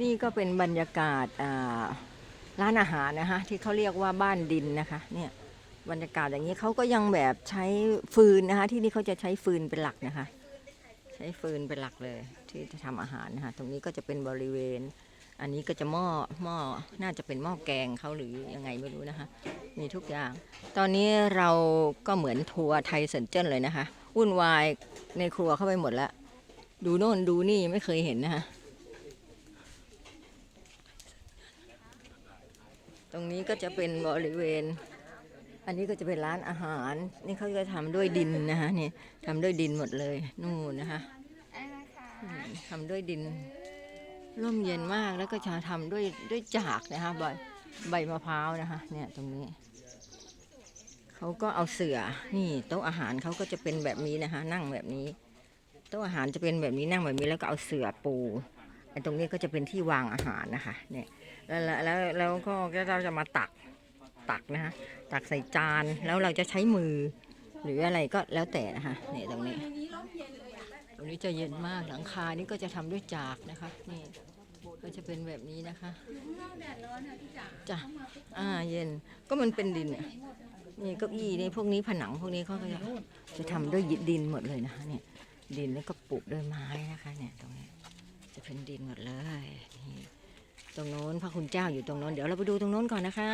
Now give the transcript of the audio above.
นี่ก็เป็นบรรยากาศร้านอาหารนะคะที่เขาเรียกว่าบ้านดินนะคะเนี่ยบรรยากาศอย่างนี้เขาก็ยังแบบใช้ฟืนนะคะ ที่นี่เขาจะใช้ฟืนเป็นหลักนะคะ ใช้ฟืนเป็นหลักเลย ที่จะทำอาหารนะคะตรงนี้ก็จะเป็นบริเวณ อันนี้ก็จะหม้อหม้อน่าจะเป็นหม้อแกงเขาหรือยังไงไม่รู้นะคะ มีทุกอย่าง ตอนนี้เราก็เหมือนทัวร์ไทยเซนเจิ้นเลยนะคะวุ่นวายในครัวเข้าไปหมดแล้วดูโน่นดูนี่ไม่เคยเห็นนะคะ ตรงนี้ก็จะเป็นบริเวณ อันนี้ก็จะเป็นร้านอาหาร นี่เขาจะทำด้วยดินนะคะนี่ทำด้วยดินหมดเลยนู่นนะคะอืมทำด้วยดิน ร่มเย็นมากแล้วก็จะทำด้วยด้วยจากนะคะใบใบมะพร้าวนะคะเนี่ยตรงนี้เขาก็เอาเสือนี่โต๊ะอาหารเขาก็จะเป็นแบบนี้นะคะ นั่งแบบนี้โต๊ะอาหารจะเป็นแบบนี้นั่งแบบนี้แล้วก็เอาเสือปูไอ้ ตรงนี้ก็จะเป็นที่วางอาหารนะคะเนี่ยแล้วแล้วแล้วแล้วก็เราจะมาตักตักนะคะตักใส่จานแล้วเราจะใช้มือ หรืออะไรก็แล้วแต่นะคะเนี่ยตรงนี้ ตรงนี้จะเย็นมากหลังคานี่ก็จะทำด้วยจากนะคะนี่ก็จะเป็นแบบนี้นะคะจ้ะอ่าเย็นก็มันเป็นดินอะนี่เก้าอี้นี่พวกนี้ผนังพวกนี้เขาก็จะจะทำด้วยดินหมดเลยนะคะเนี่ยดินแล้วก็ปลูกด้วยไม้นะคะเนี่ยตรงนี้ จะเป็นดินหมดเลย ตรงโน้นพระคุณเจ้าอยู่ตรงโน้น เดี๋ยวเราไปดูตรงโน้นก่อนนะคะ